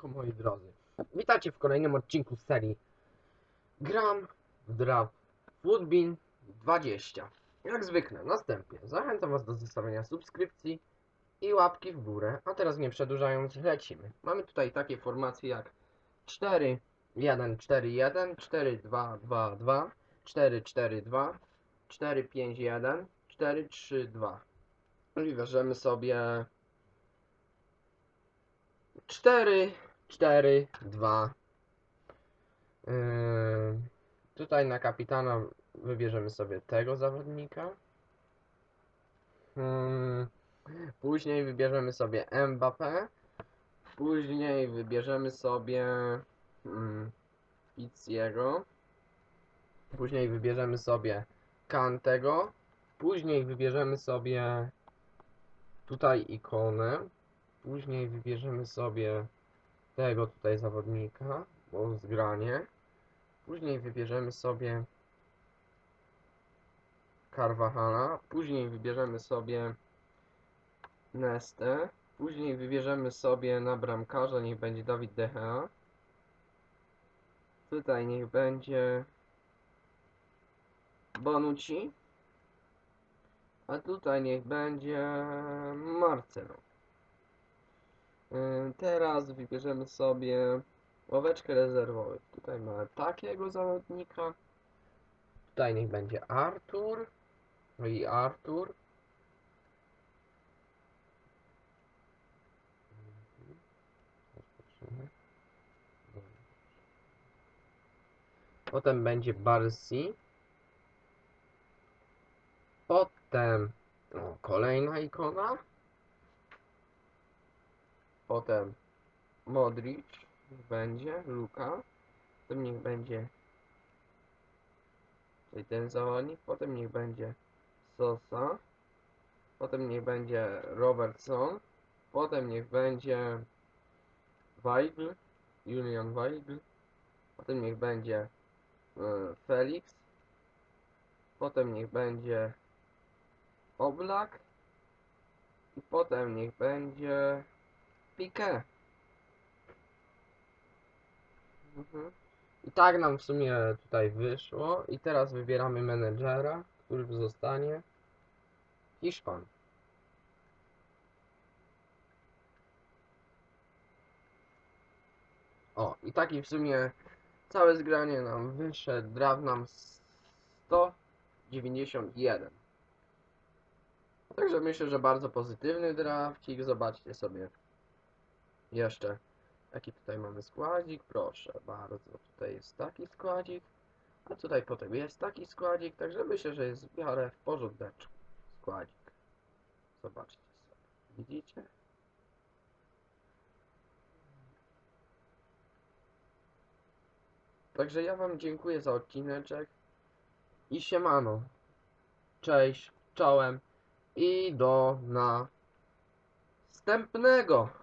Siemanko moi drodzy. Witajcie w kolejnym odcinku serii Gram w Draft Footbin 20. Jak zwykle, następnie zachęcam was do zostawienia subskrypcji i łapki w górę. A teraz nie przedłużając, lecimy. Mamy tutaj takie formacje jak 4 1 4 1 4 2 2 2 4 4 2 4 5 1 4 3 2 i bierzemy sobie 4, 4, 2. Yy, tutaj na kapitana wybierzemy sobie tego zawodnika. Yy, później wybierzemy sobie Mbappé. Później wybierzemy sobie yy, Pizziego. Później wybierzemy sobie Kantego. Później wybierzemy sobie tutaj ikonę. Później wybierzemy sobie tego tutaj zawodnika, bo zgranie. Później wybierzemy sobie Carvajala. Później wybierzemy sobie Nestę. Później wybierzemy sobie na bramkarza, niech będzie Dawid De Gea. Tutaj niech będzie Bonucci. A tutaj niech będzie Marcelo. Yy, Teraz wybierzemy sobie ławeczkę rezerwowych. Tutaj mamy takiego zawodnika. Tutaj niech będzie Artur. No i Artur. Potem będzie Barsi. Potem o, kolejna ikona. Potem Modric będzie, Luka. Potem niech będzie czyli ten zawodnik. Potem niech będzie Sosa. Potem niech będzie Robertson. Potem niech będzie Weigl, Julian Weigl. Potem niech będzie e, Felix. Potem niech będzie Oblak. I potem niech będzie Piqué. Mhm. I tak nam w sumie tutaj wyszło. I teraz wybieramy menedżera, który zostanie Hiszpan. O, i taki w sumie całe zgranie nam wyszedł. Draft nam 191. Także myślę, że bardzo pozytywny drafcik. Zobaczcie sobie jeszcze jaki tutaj mamy składzik. Proszę bardzo, tutaj jest taki składzik. A tutaj potem jest taki składzik. Także myślę, że jest w miarę w porządeczku składzik. Zobaczcie sobie. Widzicie? Także ja wam dziękuję za odcineczek. I siemano. Cześć, czołem i do następnego.